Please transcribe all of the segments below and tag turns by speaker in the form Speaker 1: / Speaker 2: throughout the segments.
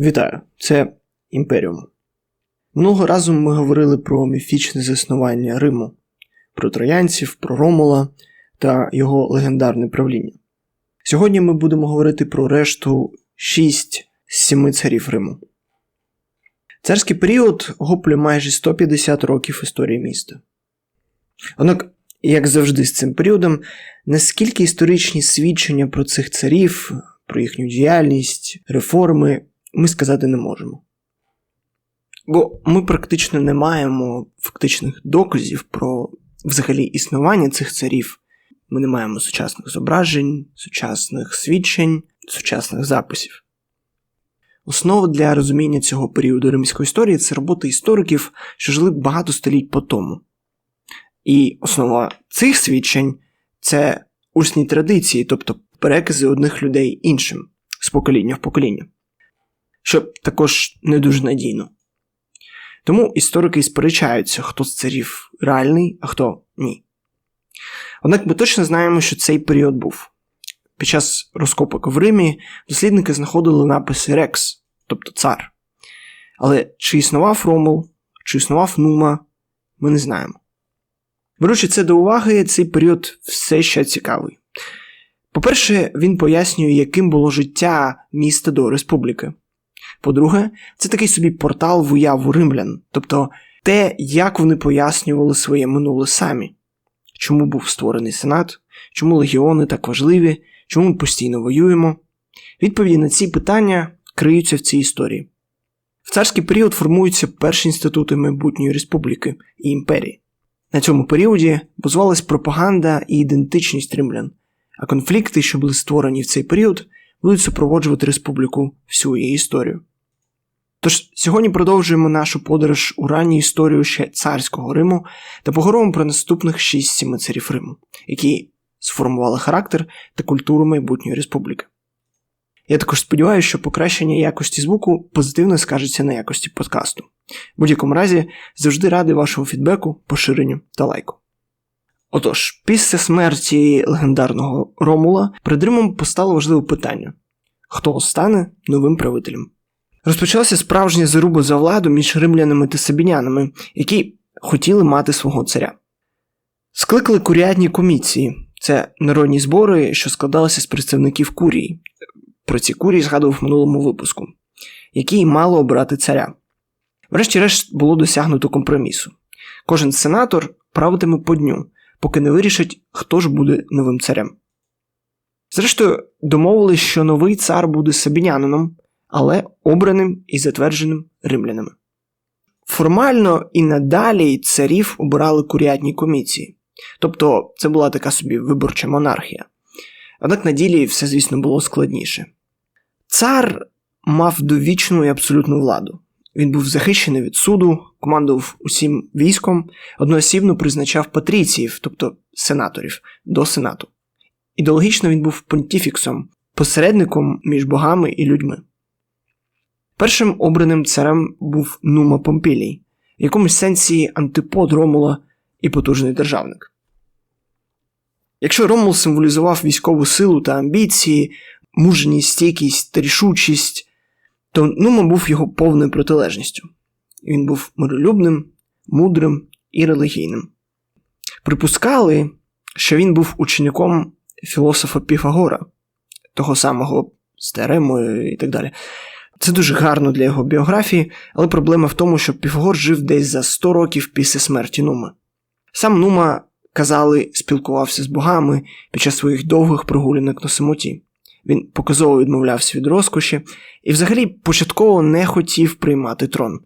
Speaker 1: Вітаю, це Імперіум. Минулого разу ми говорили про міфічне заснування Риму, про троянців, про Ромула та його легендарне правління. Сьогодні ми будемо говорити про решту 6 з 7 царів Риму. Царський період охоплює майже 150 років історії міста. Однак, як завжди з цим періодом, наскільки історичні свідчення про цих царів, про їхню діяльність, реформи ми сказати не можемо. Бо ми практично не маємо фактичних доказів про взагалі існування цих царів. Ми не маємо сучасних зображень, сучасних свідчень, сучасних записів. Основа для розуміння цього періоду римської історії це роботи істориків, що жили багато століть по тому. І основа цих свідчень це усні традиції, тобто перекази одних людей іншим з покоління в покоління що також не дуже надійно. Тому історики сперечаються, хто з царів реальний, а хто ні. Однак ми точно знаємо, що цей період був. Під час розкопок в Римі дослідники знаходили написи Рекс, тобто цар. Але чи існував Ромул, чи існував Нума, ми не знаємо. Беручи це до уваги, цей період все ще цікавий. По-перше, він пояснює, яким було життя міста до республіки. По-друге, це такий собі портал в уяву римлян, тобто те, як вони пояснювали своє минуле самі, чому був створений сенат, чому легіони так важливі, чому ми постійно воюємо. Відповіді на ці питання криються в цій історії. В царський період формуються перші інститути майбутньої республіки і імперії. На цьому періоді базувалась пропаганда і ідентичність римлян, а конфлікти, що були створені в цей період, будуть супроводжувати республіку всю її історію. Тож сьогодні продовжуємо нашу подорож у ранню історію ще царського Риму та поговоримо про наступних шість сіми царів Риму, які сформували характер та культуру майбутньої республіки. Я також сподіваюся, що покращення якості звуку позитивно скажеться на якості подкасту. В будь-якому разі, завжди радий вашому фідбеку, поширенню та лайку. Отож, після смерті легендарного Ромула перед Римом постало важливе питання: хто стане новим правителем? Розпочалася справжня заруба за владу між римлянами та сабінянами, які хотіли мати свого царя. Скликали куріатні комісії це народні збори, що складалися з представників курії. Про ці курії згадував в минулому випуску, які мали обрати царя. Врешті-решт було досягнуто компромісу. Кожен сенатор правитиме по дню, поки не вирішить, хто ж буде новим царем. Зрештою, домовились, що новий цар буде сабінянином, але обраним і затвердженим римлянами. Формально і надалі царів обирали куріатні комісії, тобто це була така собі виборча монархія. Однак на ділі все, звісно, було складніше. Цар мав довічну і абсолютну владу. Він був захищений від суду, командував усім військом, одноосібно призначав патріціїв, тобто сенаторів, до сенату. Ідеологічно він був понтіфіксом, посередником між богами і людьми. Першим обраним царем був Нума Помпілій, в якомусь сенсі антипод Ромула і потужний державник. Якщо Ромул символізував військову силу та амбіції, мужність, стійкість та рішучість, то Нума був його повною протилежністю. Він був миролюбним, мудрим і релігійним. Припускали, що він був учеником філософа Піфагора, того самого з теоремою і так далі. Це дуже гарно для його біографії, але проблема в тому, що Піфагор жив десь за 100 років після смерті Нума. Сам Нума, казали, спілкувався з богами під час своїх довгих прогулянок на самоті. Він показово відмовлявся від розкоші і взагалі початково не хотів приймати трон.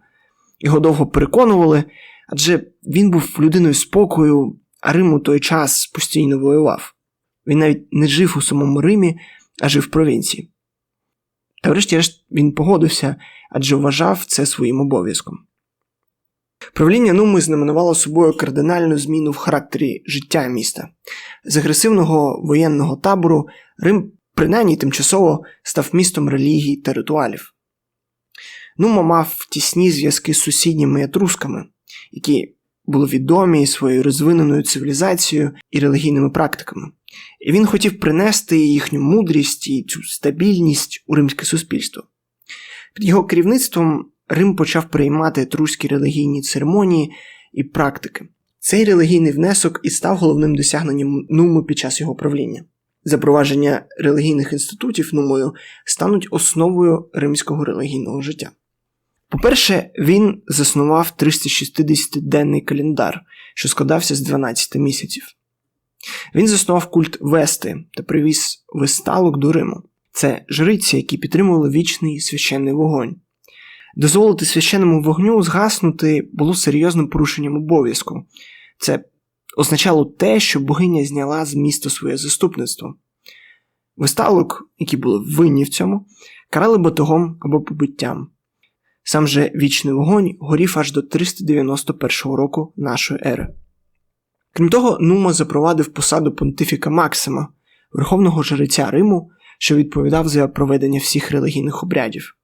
Speaker 1: Його довго переконували, адже він був людиною спокою, а Рим у той час постійно воював. Він навіть не жив у самому Римі, а жив в провінції. Та врешті-решт він погодився, адже вважав це своїм обов'язком. Правління Нуми знаменувало собою кардинальну зміну в характері життя міста. З агресивного воєнного табору Рим, принаймні тимчасово, став містом релігій та ритуалів. Нума мав тісні зв'язки з сусідніми етрусками, які були відомі своєю розвиненою цивілізацією і релігійними практиками, і він хотів принести їхню мудрість і цю стабільність у римське суспільство. Під його керівництвом Рим почав приймати етруські релігійні церемонії і практики. Цей релігійний внесок і став головним досягненням Нуми під час його правління. Запровадження релігійних інститутів Нумою стануть основою римського релігійного життя. По-перше, він заснував 360-денний календар, що складався з 12 місяців. Він заснував культ Вести та привіз весталок до Риму. Це жриці, які підтримували вічний священний вогонь. Дозволити священному вогню згаснути було серйозним порушенням обов'язку. Це означало те, що богиня зняла з міста своє заступництво. Весталок, які були винні в цьому, карали батогом або побиттям. Сам же вічний вогонь горів аж до 391 року нашої ери. Крім того, Нума запровадив посаду понтифіка Максима, верховного жреця Риму, що відповідав за проведення всіх релігійних обрядів.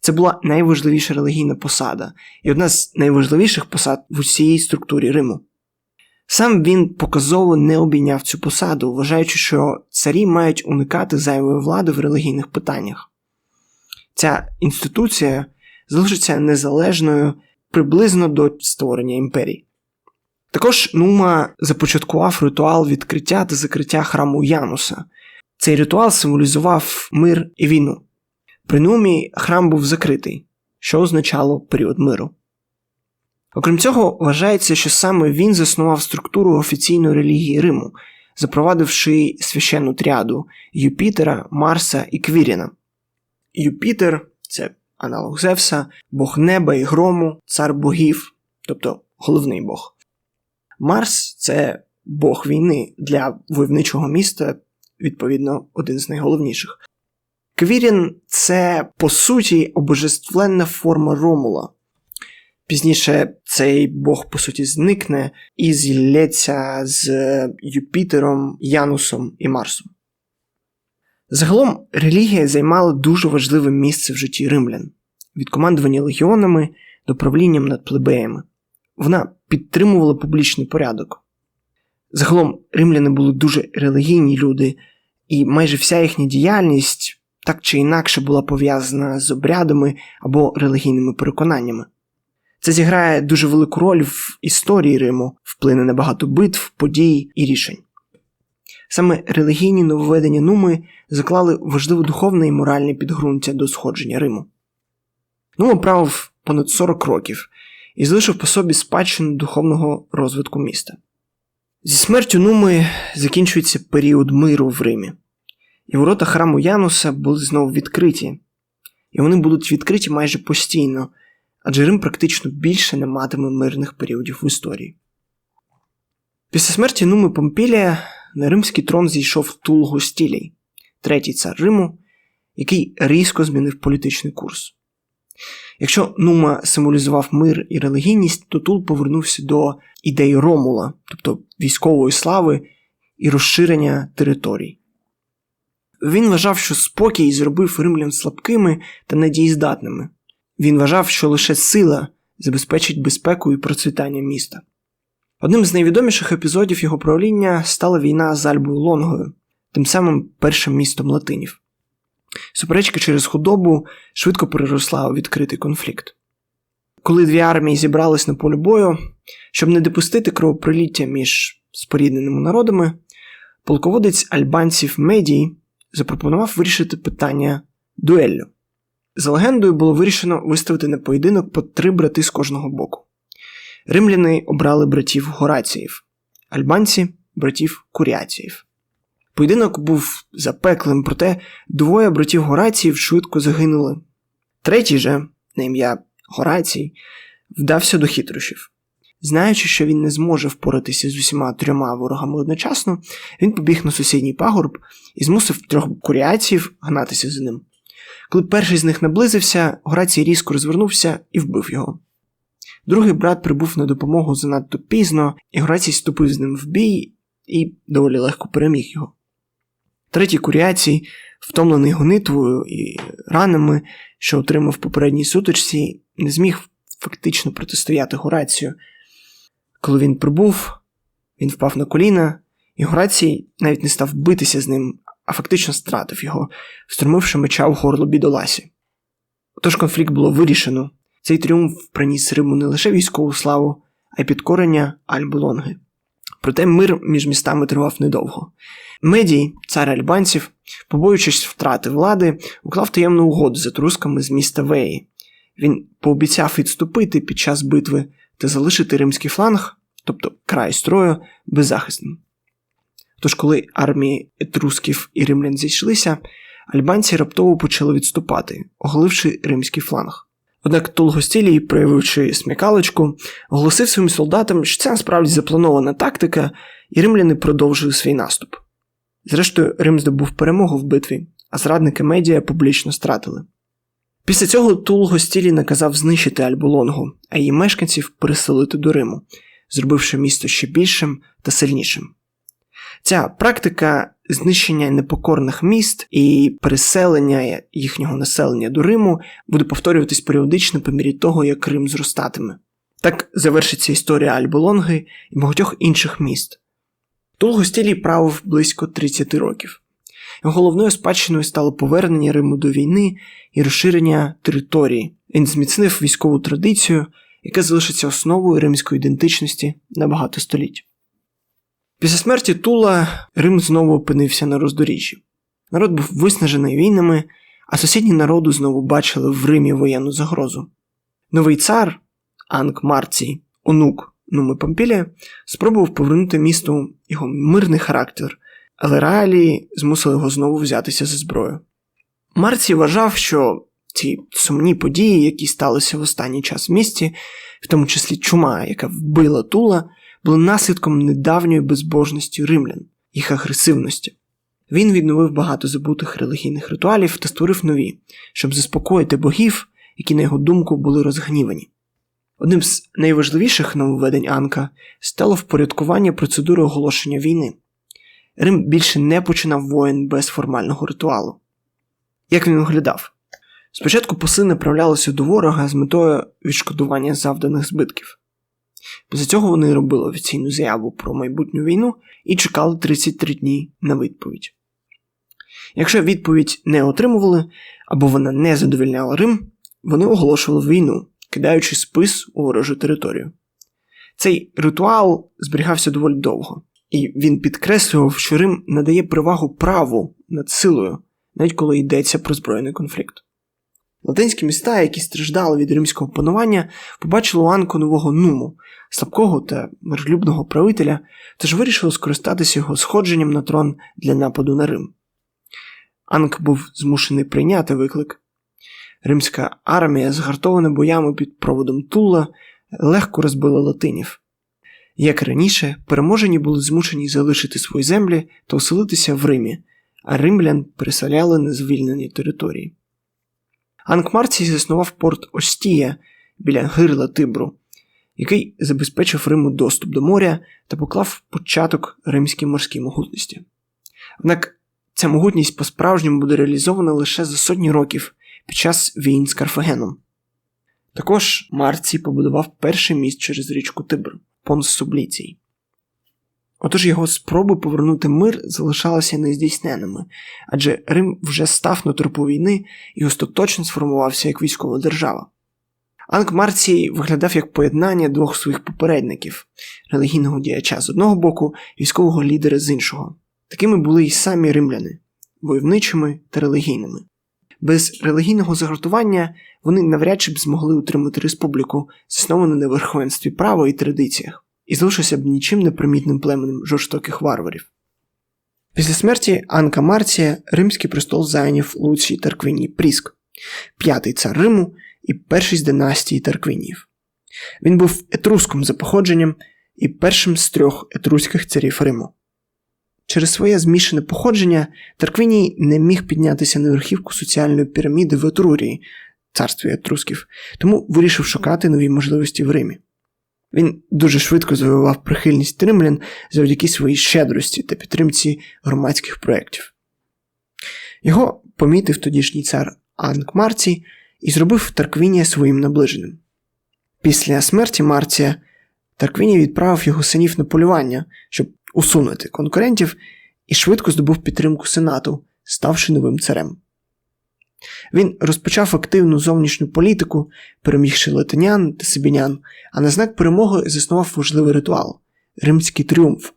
Speaker 1: Це була найважливіша релігійна посада і одна з найважливіших посад в усій структурі Риму. Сам він показово не обійняв цю посаду, вважаючи, що царі мають уникати зайвої влади в релігійних питаннях. Ця інституція залишиться незалежною приблизно до створення імперії. Також Нума започаткував ритуал відкриття та закриття храму Януса. Цей ритуал символізував мир і війну. При Нумі храм був закритий, що означало період миру. Окрім цього, вважається, що саме він заснував структуру офіційної релігії Риму, запровадивши священну тріаду Юпітера, Марса і Квіріна. Юпітер це аналог Зевса, Бог неба і грому, цар богів, тобто головний Бог. Марс це Бог війни для войовничого міста, відповідно, один з найголовніших. Квірін це, по суті, обожествленна форма Ромула. Пізніше цей Бог, по суті, зникне і зілється з Юпітером, Янусом і Марсом. Загалом релігія займала дуже важливе місце в житті римлян від командування легіонами до правлінням над плебеями. Вона підтримувала публічний порядок. Загалом римляни були дуже релігійні люди, і майже вся їхня діяльність так чи інакше була пов'язана з обрядами або релігійними переконаннями. Це зіграє дуже велику роль в історії Риму, вплине на багато битв, подій і рішень. Саме релігійні нововведення Нуми заклали важливе духовне і моральне підґрунтя до сходження Риму. Нума правив понад 40 років і залишив по собі спадщину духовного розвитку міста. Зі смертю Нуми закінчується період миру в Римі, і ворота храму Януса були знову відкриті, і вони будуть відкриті майже постійно, адже Рим практично більше не матиме мирних періодів в історії. Після смерті Нуми Помпілія на римський трон зійшов Тул Гостілій, третій цар Риму, який різко змінив політичний курс. Якщо Нума символізував мир і релігійність, то Тул повернувся до ідеї Ромула, тобто військової слави і розширення територій. Він вважав, що спокій зробив римлян слабкими та недієздатними. Він вважав, що лише сила забезпечить безпеку і процвітання міста. Одним з найвідоміших епізодів його правління стала війна з Альбою Лонгою, тим самим першим містом латинів. Суперечка через худобу швидко переросла у відкритий конфлікт. Коли дві армії зібрались на полі бою, щоб не допустити кровопроліття між спорідненими народами, полководець альбанців Медій запропонував вирішити питання дуеллю. За легендою було вирішено виставити на поєдинок по три брати з кожного боку. Римляни обрали братів Гораціїв, альбанці братів Куряціїв. Поєдинок був запеклим, проте двоє братів Гораціїв швидко загинули. Третій же, на ім'я Горацій, вдався до хитрощів. Знаючи, що він не зможе впоратися з усіма трьома ворогами одночасно, він побіг на сусідній пагорб і змусив трьох куріаців гнатися за ним. Коли перший з них наблизився, Горацій різко розвернувся і вбив його. Другий брат прибув на допомогу занадто пізно, і Горацій ступив з ним в бій і доволі легко переміг його. Третій куріацій, втомлений гонитвою і ранами, що отримав попередній сутичці, не зміг фактично протистояти Горацію. Коли він прибув, він впав на коліна, і Горацій навіть не став битися з ним, а фактично стратив його, встромивши меча в горло бідоласі. Отож конфлікт було вирішено. Цей тріумф приніс Риму не лише військову славу, а й підкорення Альбулонги. Проте мир між містами тривав недовго. Медій, цар альбанців, побоюючись втрати влади, уклав таємну угоду з етрусками з міста Веї. Він пообіцяв відступити під час битви та залишити римський фланг, тобто край строю, беззахисним. Тож, коли армії етрусків і римлян зійшлися, альбанці раптово почали відступати, оголивши римський фланг. Однак Толгостілій, проявивши смікалочку, оголосив своїм солдатам, що це насправді запланована тактика, і римляни продовжили свій наступ. Зрештою, Рим здобув перемогу в битві, а зрадники медіа публічно стратили. Після цього Тулгостілій наказав знищити Альбулонгу, а її мешканців переселити до Риму, зробивши місто ще більшим та сильнішим. Ця практика знищення непокорних міст і переселення їхнього населення до Риму буде повторюватись періодично по мірі того, як Рим зростатиме. Так завершиться історія Альболонги і багатьох інших міст. Тулгостілій правив близько 30 років. Головною спадщиною стало повернення Риму до війни і розширення території. Він зміцнив військову традицію, яка залишиться основою римської ідентичності на багато століть. Після смерті Тула Рим знову опинився на роздоріжжі. Народ був виснажений війнами, а сусідні народи знову бачили в Римі воєнну загрозу. Новий цар Анк Марцій, онук Нуми Помпілія, спробував повернути місту його мирний характер, але реалії змусили його знову взятися за зброю. Марцій вважав, що ці сумні події, які сталися в останній час в місті, в тому числі чума, яка вбила Тула, були наслідком недавньої безбожності римлян, їх агресивності. Він відновив багато забутих релігійних ритуалів та створив нові, щоб заспокоїти богів, які, на його думку, були розгнівані. Одним з найважливіших нововведень Анка стало впорядкування процедури оголошення війни. Рим більше не починав воїн без формального ритуалу. Як він виглядав? Спочатку поси направлялися до ворога з метою відшкодування завданих збитків. Після цього вони робили офіційну заяву про майбутню війну і чекали 33 дні на відповідь. Якщо відповідь не отримували або вона не задовільняла Рим, вони оголошували війну, кидаючи спис у ворожу територію. Цей ритуал зберігався доволі довго, і він підкреслював, що Рим надає перевагу праву над силою, навіть коли йдеться про збройний конфлікт. Латинські міста, які страждали від римського панування, побачили у Анку нового нуму, слабкого та миролюбного правителя, тож вирішили скористатися його сходженням на трон для нападу на Рим. Анк був змушений прийняти виклик. Римська армія, згартована боями під проводом Тула, легко розбила латинів. Як раніше, переможені були змушені залишити свої землі та оселитися в Римі, а римлян переселяли на звільнені території. Анкмарцій заснував порт Остія біля гирла Тибру, який забезпечив Риму доступ до моря та поклав початок римській морській могутності. Однак ця могутність по-справжньому буде реалізована лише за сотні років під час війн з Карфагеном. Також Марцій побудував перший міст через річку Тибр Понс Субліцій. Отож його спроби повернути мир залишалися нездійсненими, адже Рим вже став на тропу війни і остаточно сформувався як військова держава. Анк Марцій виглядав як поєднання двох своїх попередників релігійного діяча з одного боку військового лідера з іншого. Такими були й самі римляни войовничими та релігійними. Без релігійного загартування вони навряд чи б змогли утримати республіку, засновану на верховенстві права і традиціях і залишився б нічим непримітним племенем жорстоких варварів. Після смерті Анка Марція римський престол зайняв Луцій Тарквіній Пріск, п'ятий цар Риму і перший з династії Тарквінів. Він був етруском за походженням і першим з трьох етруських царів Риму. Через своє змішане походження Тарквіній не міг піднятися на верхівку соціальної піраміди в Етрурії, царстві етрусків, тому вирішив шукати нові можливості в Римі. Він дуже швидко завоював прихильність римлян завдяки своїй щедрості та підтримці громадських проєктів. Його помітив тодішній цар Анк Марцій і зробив Тарквінія своїм наближеним. Після смерті Марція Тарквіній відправив його синів на полювання, щоб усунути конкурентів, і швидко здобув підтримку Сенату, ставши новим царем. Він розпочав активну зовнішню політику, перемігши латинян та сибінян, а на знак перемоги заснував важливий ритуал римський тріумф,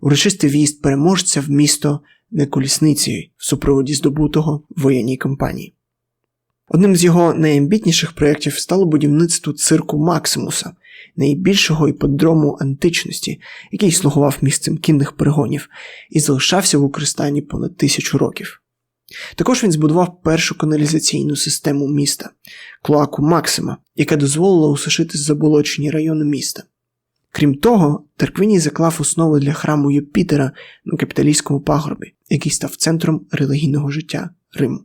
Speaker 1: урочистий в'їзд переможця в місто не колісницею в супроводі здобутого воєнній кампанії. Одним з його найамбітніших проєктів стало будівництво цирку Максимуса, найбільшого іподрому античності, який слугував місцем кінних перегонів і залишався в використанні понад тисячу років. Також він збудував першу каналізаційну систему міста клоаку Максима, яка дозволила усушити заболочені райони міста. Крім того, Терквіній заклав основи для храму Юпітера на капіталійському пагорбі, який став центром релігійного життя Риму.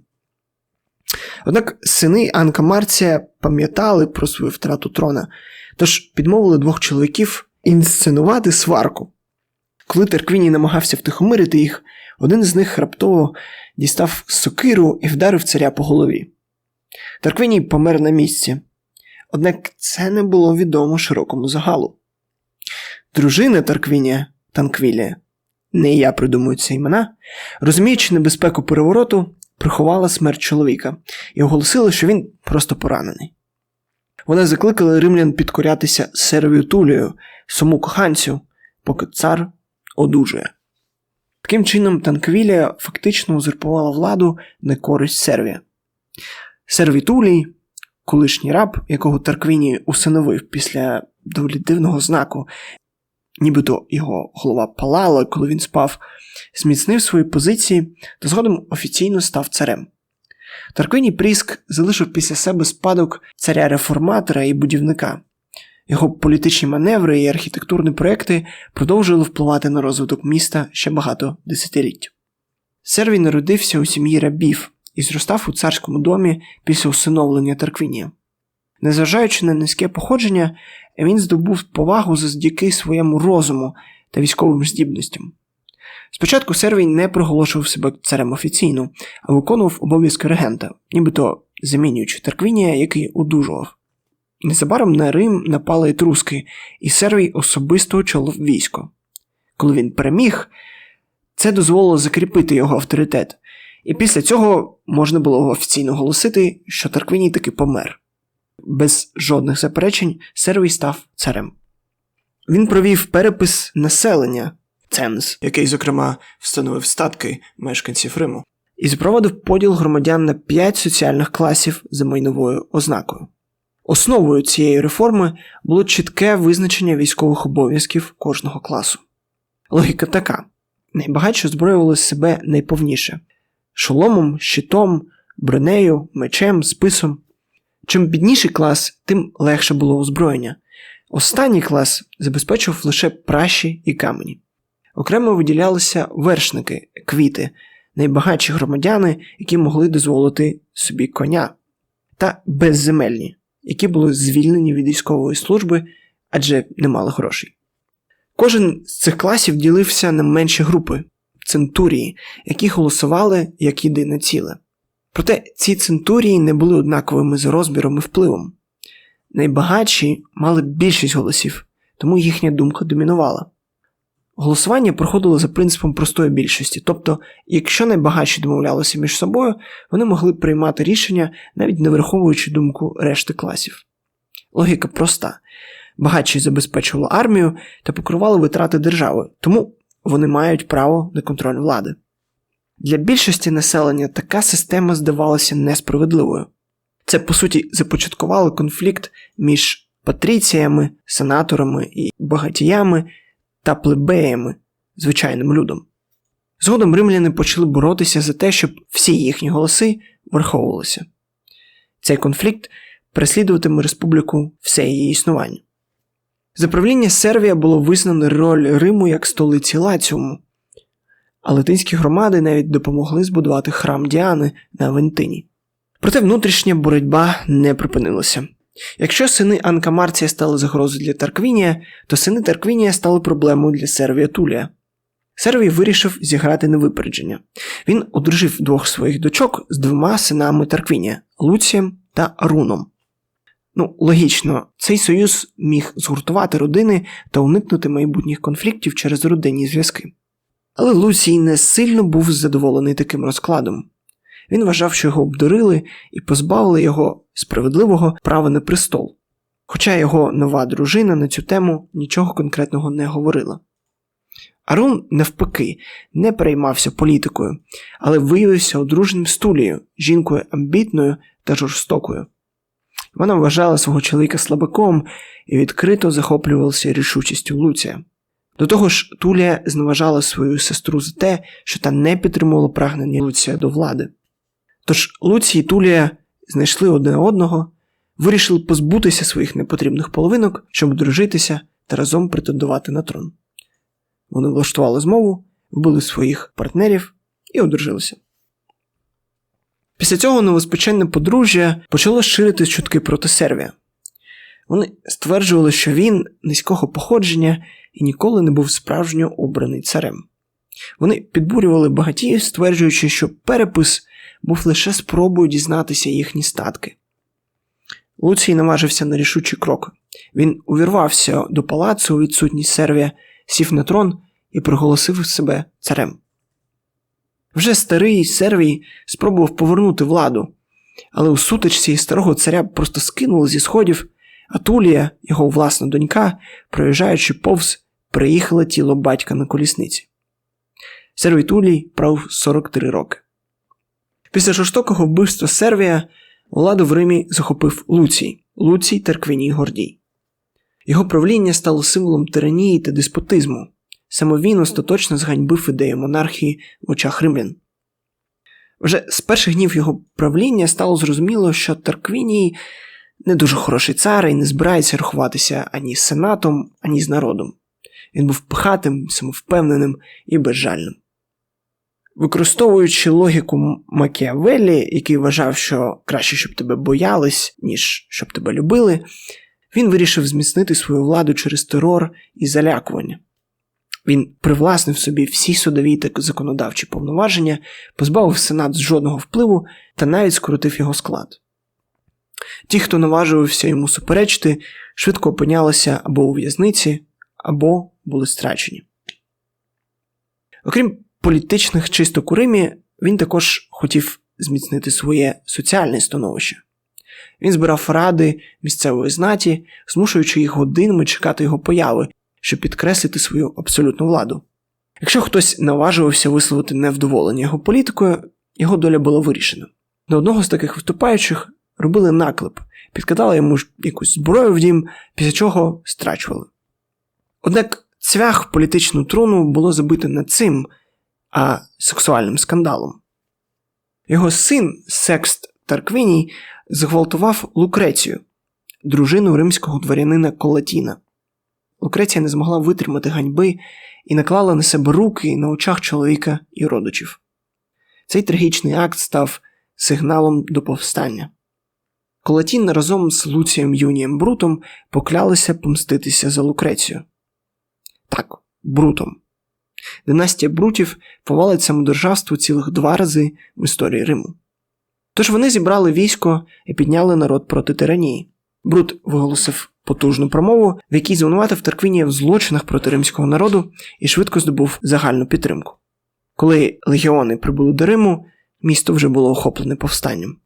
Speaker 1: Однак сини Анка Марція пам'ятали про свою втрату трона, тож підмовили двох чоловіків інсценувати сварку. Коли Терквіній намагався втихомирити їх, один з них раптово дістав сокиру і вдарив царя по голові. Тарквіній помер на місці, однак це не було відомо широкому загалу. Дружина Тарквінія Танквілія, не я придумую ці імена, розуміючи небезпеку перевороту, приховала смерть чоловіка і оголосила, що він просто поранений. Вона закликала римлян підкорятися сервію Тулію, сому коханцю, поки цар одужує. Таким чином, Танквілія фактично узурпувала владу на користь Сервія. Сервій Тулій, колишній раб, якого Тарквіній усиновив після доволі дивного знаку, нібито його голова палала, коли він спав, зміцнив свої позиції та згодом офіційно став царем. Тарквіній Пріск залишив після себе спадок царя реформатора і будівника. Його політичні маневри і архітектурні проекти продовжували впливати на розвиток міста ще багато десятиліть. Сервій народився у сім'ї рабів і зростав у царському домі після усиновлення Тарквінія. Незважаючи на низьке походження, він здобув повагу завдяки своєму розуму та військовим здібностям. Спочатку Сервій не проголошував себе царем офіційно, а виконував обов'язки регента, нібито замінюючи Тарквінія, який одужував. Незабаром на Рим напали етруски, і Сервій особисто очолив військо. Коли він переміг, це дозволило закріпити його авторитет, і після цього можна було офіційно оголосити, що Тарквіній таки помер. Без жодних заперечень Сервій став царем. Він провів перепис населення ценз, який, зокрема, встановив статки мешканців Риму, і запровадив поділ громадян на п'ять соціальних класів за майновою ознакою. Основою цієї реформи було чітке визначення військових обов'язків кожного класу. Логіка така: найбагатші озброювали себе найповніше шоломом, щитом, бронею, мечем, списом. Чим бідніший клас, тим легше було озброєння. Останній клас забезпечував лише пращі і камені. Окремо виділялися вершники, квіти, найбагатші громадяни, які могли дозволити собі коня, та безземельні, які були звільнені від військової служби, адже не мали грошей. Кожен з цих класів ділився на менші групи центурії, які голосували як єдине ціле. Проте ці центурії не були однаковими за розміром і впливом. Найбагатші мали більшість голосів, тому їхня думка домінувала. Голосування проходило за принципом простої більшості, тобто, якщо найбагатші домовлялися між собою, вони могли приймати рішення, навіть не враховуючи думку решти класів. Логіка проста: багатші забезпечували армію та покривали витрати держави, тому вони мають право на контроль влади. Для більшості населення така система здавалася несправедливою. Це, по суті, започаткувало конфлікт між патріціями, сенаторами і багатіями та плебеями, звичайним людом. Згодом римляни почали боротися за те, щоб всі їхні голоси враховувалися. Цей конфлікт переслідуватиме республіку все її існування. За правління Сервія було визнано роль Риму як столиці Лаціуму, а латинські громади навіть допомогли збудувати храм Діани на Авентині. Проте внутрішня боротьба не припинилася. Якщо сини Анка Марція стали загрозою для Тарквінія, то сини Тарквінія стали проблемою для Сервія Тулія. Сервій вирішив зіграти на випередження. Він одружив двох своїх дочок з двома синами Тарквінія Луцієм та Руном. Ну, логічно, цей союз міг згуртувати родини та уникнути майбутніх конфліктів через родинні зв'язки. Але Луцій не сильно був задоволений таким розкладом. Він вважав, що його обдурили і позбавили його справедливого права на престол. Хоча його нова дружина на цю тему нічого конкретного не говорила. Арун, навпаки, не переймався політикою, але виявився одруженим з Тулією, жінкою амбітною та жорстокою. Вона вважала свого чоловіка слабаком і відкрито захоплювалася рішучістю Луція. До того ж, Тулія зневажала свою сестру за те, що та не підтримувала прагнення Луція до влади. Тож Луцій і Тулія знайшли одне одного, вирішили позбутися своїх непотрібних половинок, щоб одружитися та разом претендувати на трон. Вони влаштували змову, вбили своїх партнерів і одружилися. Після цього новоспеченне подружжя почало ширити чутки проти Сервія. Вони стверджували, що він низького походження і ніколи не був справжньо обраний царем. Вони підбурювали багатіїв, стверджуючи, що перепис був лише спробою дізнатися їхні статки. Луцій наважився на рішучий крок. Він увірвався до палацу у відсутність Сервія, сів на трон і проголосив себе царем. Вже старий Сервій спробував повернути владу, але у сутичці старого царя просто скинули зі сходів, а Тулія, його власна донька, проїжджаючи повз, приїхала тіло батька на колісниці. Сервій Тулій правив 43 роки. Після жорстокого вбивства Сервія владу в Римі захопив Луцій, Луцій Терквіній Гордій. Його правління стало символом тиранії та деспотизму. Саме він остаточно зганьбив ідею монархії в очах римлян. Вже з перших днів його правління стало зрозуміло, що Тарквіній не дуже хороший цар і не збирається рахуватися ані з сенатом, ані з народом. Він був пихатим, самовпевненим і безжальним. Використовуючи логіку Макіавеллі, який вважав, що краще, щоб тебе боялись, ніж щоб тебе любили, він вирішив зміцнити свою владу через терор і залякування. Він привласнив собі всі судові та законодавчі повноваження, позбавив сенат з жодного впливу та навіть скоротив його склад. Ті, хто наважувався йому суперечити, швидко опинялися або у в'язниці, або були страчені. Окрім політичних чисток у Римі, він також хотів зміцнити своє соціальне становище. Він збирав ради місцевої знаті, змушуючи їх годинами чекати його появи, щоб підкреслити свою абсолютну владу. Якщо хтось наважувався висловити невдоволення його політикою, його доля була вирішена. На одного з таких виступаючих робили наклеп, підкидали йому якусь зброю в дім, після чого страчували. Однак цвях політичну труну було забито не цим, а сексуальним скандалом. Його син Секст Тарквіній зґвалтував Лукрецію, дружину римського дворянина Колатіна. Лукреція не змогла витримати ганьби і наклала на себе руки на очах чоловіка і родичів. Цей трагічний акт став сигналом до повстання. Колатін разом з Луцієм Юнієм Брутом поклялися помститися за Лукрецію. Так, Брутом. Династія Брутів повалить самодержавство цілих два рази в історії Риму. Тож вони зібрали військо і підняли народ проти тиранії. Брут виголосив потужну промову, в якій звинуватив Тарквінія в злочинах проти римського народу і швидко здобув загальну підтримку. Коли легіони прибули до Риму, місто вже було охоплене повстанням.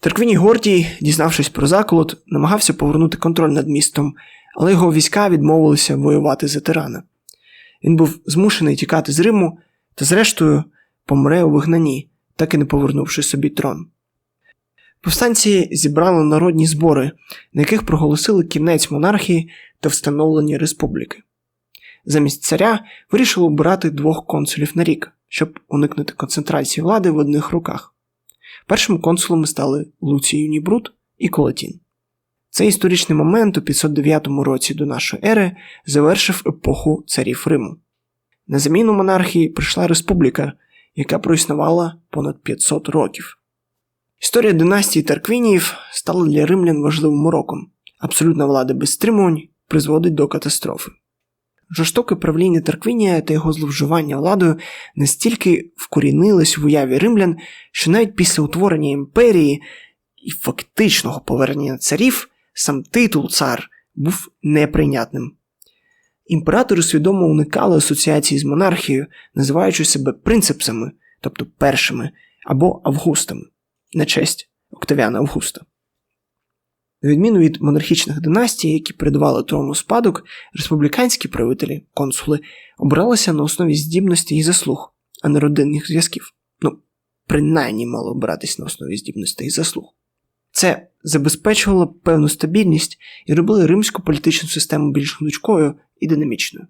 Speaker 1: Тарквіній Гордій, дізнавшись про заколот, намагався повернути контроль над містом, але його війська відмовилися воювати за тирана. Він був змушений тікати з Риму та, зрештою, помре у вигнанні, так і не повернувши собі трон. Повстанці зібрали народні збори, на яких проголосили кінець монархії та встановлення республіки. Замість царя вирішили обирати двох консулів на рік, щоб уникнути концентрації влади в одних руках. Першими консулами стали Луцій Юнібрут і Колатін. Цей історичний момент у 509 році до нашої ери завершив епоху царів Риму. На заміну монархії прийшла республіка, яка проіснувала понад 500 років. Історія династії Тарквініїв стала для римлян важливим уроком. Абсолютна влада без стримувань призводить до катастрофи. Жорстоке правління Тарквінія та його зловживання владою настільки вкорінились в уяві римлян, що навіть після утворення імперії і фактичного повернення царів сам титул цар був неприйнятним. Імператори свідомо уникали асоціації з монархією, називаючи себе принципсами, тобто першими, або Августами на честь Октавіана Августа. На відміну від монархічних династій, які передавали трону спадок, республіканські правителі, консули, обиралися на основі здібності і заслуг, а не родинних зв'язків. Ну, принаймні мало обиратись на основі здібностей і заслуг. Це забезпечувало певну стабільність і робило римську політичну систему більш гнучкою і динамічною.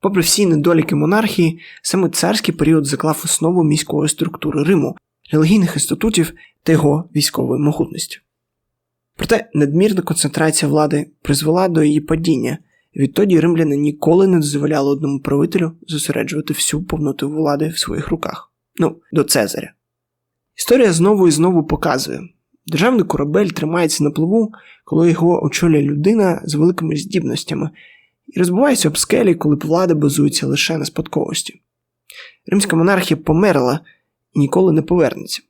Speaker 1: Попри всі недоліки монархії, саме царський період заклав основу міської структури Риму, релігійних інститутів та його військової могутності. Проте надмірна концентрація влади призвела до її падіння, і відтоді римляни ніколи не дозволяли одному правителю зосереджувати всю повноту влади в своїх руках. Ну, до Цезаря. Історія знову і знову показує, державний корабель тримається на пливу, коли його очолює людина з великими здібностями, і розбивається об скелі, коли влада базується лише на спадковості. Римська монархія померла і ніколи не повернеться.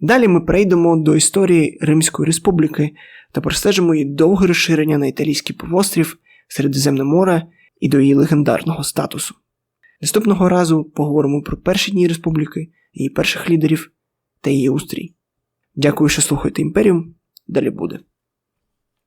Speaker 1: Далі ми перейдемо до історії Римської республіки та простежимо її довге розширення на італійський півострів, Середземне море і до її легендарного статусу. Наступного разу поговоримо про перші дні республіки, її перших лідерів та її устрій. Дякую, що слухаєте імперіум. Далі буде.